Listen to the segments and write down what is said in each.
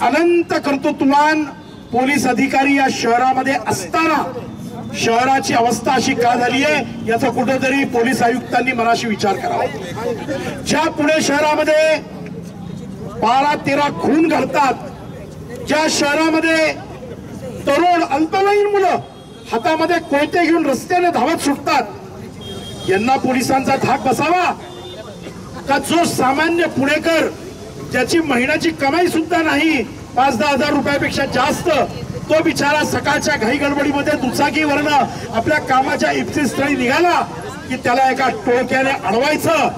अनंत कर्तृत्वान police अधिकारी या शहरामध्ये असताना शहराची अवस्था अशी का झाली आहे याचा कुठेतरी पोलीस आयुक्तांनी मनाशी विचार करावा. ज्या पुणे शहरामध्ये बारा तेरा खून घडतात ज्या शहरामध्ये तरुण अल्पवयीन मुलं हातामध्ये कोयते घेऊन रस्त्याने धावत सुटतात यांना पोलिसांचा धाक बसावा. का जो सामान्य पुणेकर ज्याची महिन्याची कमाई सुद्धा नाही पाच दहा हजार रुपयापेक्षा जास्त तो बिचारा सकाळच्या घाई गडबडीमध्ये दुचाकीवरनं आपल्या कामाच्या इप्सिस्थळी निघाला की त्याला एका टोळक्याने अडवायचं.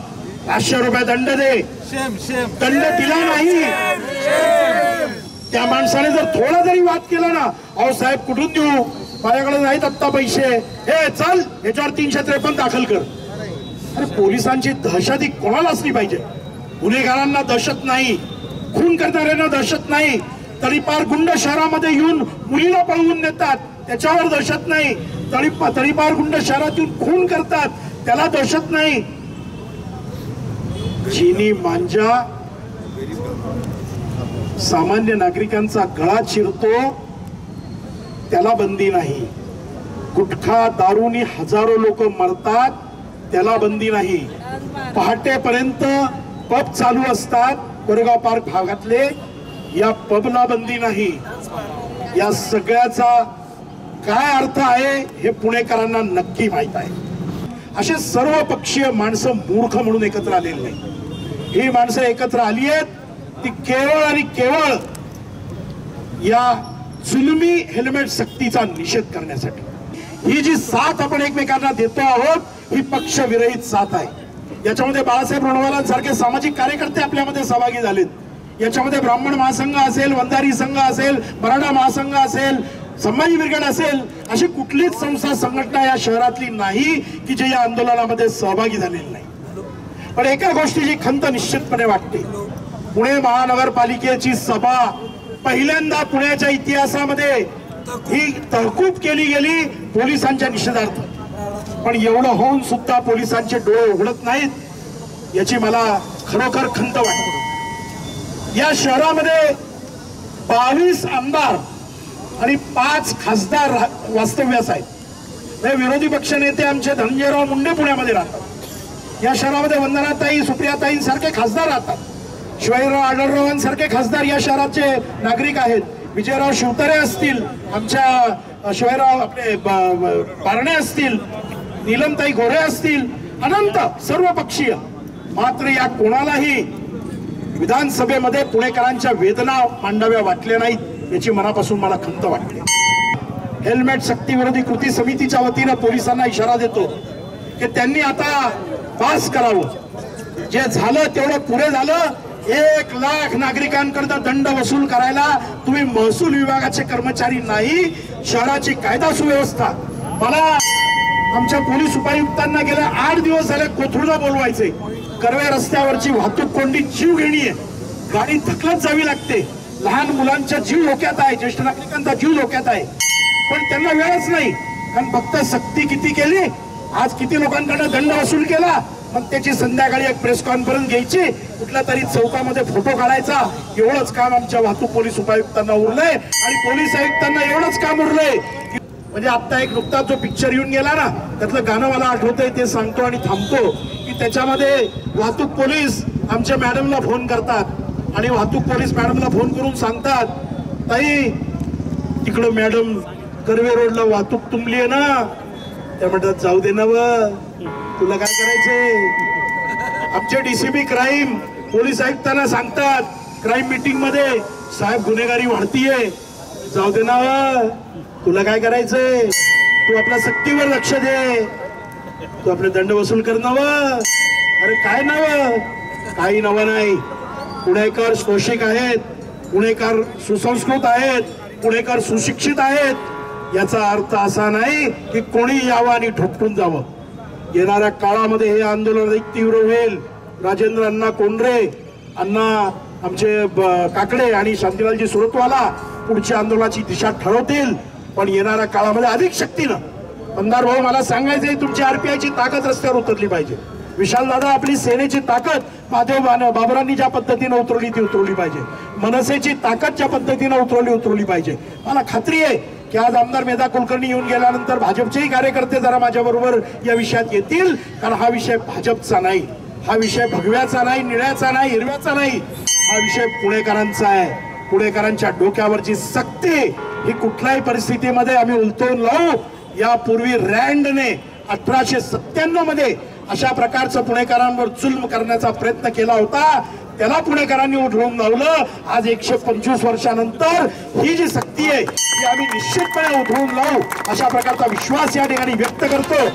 पाचशे रुपये दंड दे. दंड दिला नाही. त्या माणसाने जर थोडा जरी वाद केला ना अहो साहेब कुठून देऊ? माझ्याकडे नाहीत आत्ता पैसे. हे चल याच्यावर तीनशे त्रेपन्न दाखल कर. अरे पोलिसांची दहशत कोणाला असली पाहिजे. गुन्हेगारांना दहशत नाही खून करणाऱ्यांना दहशत नाही तळीपार गुंड शहरामध्ये येऊन मुलीला पळवून नेतात त्याच्यावर दहशत नाही. तळी तळीपार गुंड शहरात येऊन खून करतात त्याला दहशत नाही. चिनी मांजा सामान्य नागरिकांचा गळा चिरतो त्याला बंदी नाही. गुटखा दारूनी हजारो लोक मरतात त्याला बंदी नाही. पहाटेपर्यंत पब चालू असतात कोरेगाव पार्क भागातले. या पबला बंदी नाही. या सगळ्याचा काय अर्थ आहे हे पुणेकरांना नक्की माहीत आहे. असे सर्व पक्षीय माणसं मूर्ख म्हणून एकत्र आलेली नाही ही माणसं एकत्र आली आहेत ती केवळ आणि केवळ या जुलमी हेल्मेट सक्तीचा निषेध करण्यासाठी. ही जी साथ आपण एकमेकांना देतो आहोत ही पक्षविरहित साथ आहे. याच्यामध्ये बाळासाहेब रणवालांसारखे सामाजिक कार्यकर्ते आपल्यामध्ये सहभागी झालेत. याच्यामध्ये ब्राह्मण महासंघ असेल वंदारी संघ असेल मराठा महासंघ असेल संभाजी ब्रिगेड असेल अशी कुठलीच संस्था संघटना या शहरातली नाही की जे या आंदोलनामध्ये सहभागी झालेली नाही. पण एका गोष्टीची खंत निश्चितपणे वाटते. पुणे महानगरपालिकेची सभा पहिल्यांदा पुण्याच्या इतिहासामध्ये ही तहकूब केली गेली पोलिसांच्या निषेधार्थ. पण एवढं होऊन सुद्धा पोलिसांचे डोळे उघडत नाहीत याची मला खरोखर खंत वाटते. या शहरामध्ये बावीस आमदार आणि पाच खासदार वास्तव्यास आहेत. हे विरोधी पक्ष नेते आमचे धनंजयराव मुंडे पुण्यामध्ये राहतात. या शहरामध्ये वंदनाताई सुप्रियाताईंसारखे खासदार राहतात. शिवाजीराव आढळरावांसारखे खासदार या शहराचे नागरिक आहेत. विजयराव शिवतारे असतील आमच्या शिवायराव आपले पारणे बारणे असतील नीलमताई गोरे असतील अनंत सर्व पक्षीय मात्र या कोणालाही विधानसभेमध्ये पुणेकरांच्या वेदना मांडाव्या वाटल्या नाहीत याची मनापासून मला खंत वाटते. हेल्मेट सक्तीविरोधी कृती समितीच्या वतीनं पोलिसांना इशारा देतो की त्यांनी आता पास करावं. जे झालं तेवढं पुरे झालं एक लाख नागरिकांकडनं दंड वसूल करायला तुम्ही महसूल विभागाचे कर्मचारी नाही शहराची कायदा सुव्यवस्था. मला आमच्या पोलीस उपायुक्तांना गेल्या आठ दिवस झाले कोथरूडला बोलवायचे. कर्वे रस्त्यावरची वाहतूक कोंडी जीव घेणी आहे गाडी थकलत जावी लागते. लहान मुलांचा जीव धोक्यात आहे ज्येष्ठ नागरिकांचा जीव धोक्यात आहे. पण त्यांना वेळच नाही. कारण फक्त सक्ती किती केली आज किती लोकांकडनं दंड वसूल केला मग त्याची संध्याकाळी एक प्रेस कॉन्फरन्स घ्यायची. कुठल्या तरी चौकामध्ये फोटो काढायचा. एवढंच काम आमच्या वाहतूक पोलीस उपायुक्तांना उरलंय. आणि पोलीस आयुक्तांना एवढंच काम उरलंय म्हणजे आता एक नुकताच जो पिक्चर येऊन गेला ना त्यातलं गाणं मला आठवतंय ते सांगतो आणि थांबतो. की त्याच्यामध्ये वाहतूक पोलीस आमच्या मॅडमला फोन करतात. आणि वाहतूक पोलीस मॅडमला फोन करून सांगतात ताई तिकडं मॅडम कर्वे रोडला वाहतूक तुंबली आहे ना. त्या म्हणतात जाऊ दे ना व. तुला काय करायचंय? आमचे डीसीपी क्राईम पोलीस आयुक्तांना सांगतात क्राईम मिटिंगमध्ये साहेब गुन्हेगारी वाढतीये. जाऊ दे ना तुला काय करायचंय? तू आपल्या सक्तीवर लक्ष दे. तू आपले दंड वसूल कर नव अरे काय नव काही नवं नाही. पुणेकर शोषिक आहेत पुणेकर सुसंस्कृत आहेत पुणेकर सुशिक्षित आहेत. याचा अर्थ असा नाही की कोणी यावं आणि ठोपटून जावं. येणाऱ्या काळामध्ये हे आंदोलन अधिक तीव्र होईल. राजेंद्र अण्णा कोंडरे अण्णा आमचे ब- काकडे आणि शांतीलालजी सुरतवाला पुढच्या आंदोलनाची दिशा ठरवतील. पण येणाऱ्या काळामध्ये अधिक शक्तीनं. मंदार भाऊ मला सांगायचंय तुमची आरपीआयची ताकद रस्त्यावर उतरली पाहिजे. विशाल दादा आपली सेनेची ताकद महादेव बाबरांनी ज्या पद्धतीनं उतरवली ती उतरवली पाहिजे. मनसेची ताकद ज्या पद्धतीनं उतरवली उतरवली पाहिजे. मला खात्री आहे की आज आमदार मेधा कुलकर्णी येऊन गेल्यानंतर भाजपचेही कार्यकर्ते जरा माझ्याबरोबर या विषयात येतील. कारण हा विषय भाजपचा नाही. हा विषय भगव्याचा नाही निळ्याचा नाही हिरव्याचा नाही. हा विषय पुणेकरांचा आहे. पुणेकरांच्या डोक्यावरची सक्ती ही कुठल्याही परिस्थितीमध्ये आम्ही उलटवून लावू. यापूर्वी रँडने अठराशे सत्त्याण्णवमध्ये अशा प्रकारचं पुणेकरांवर जुल्म करण्याचा प्रयत्न केला होता. त्याला पुणेकरांनी उठवून लावलं. आज एकशे पंचवीस वर्षानंतर ही जी सक्ती आहे ती आम्ही निश्चितपणे उठवून लावू. अशा प्रकारचा विश्वास या ठिकाणी व्यक्त करतो.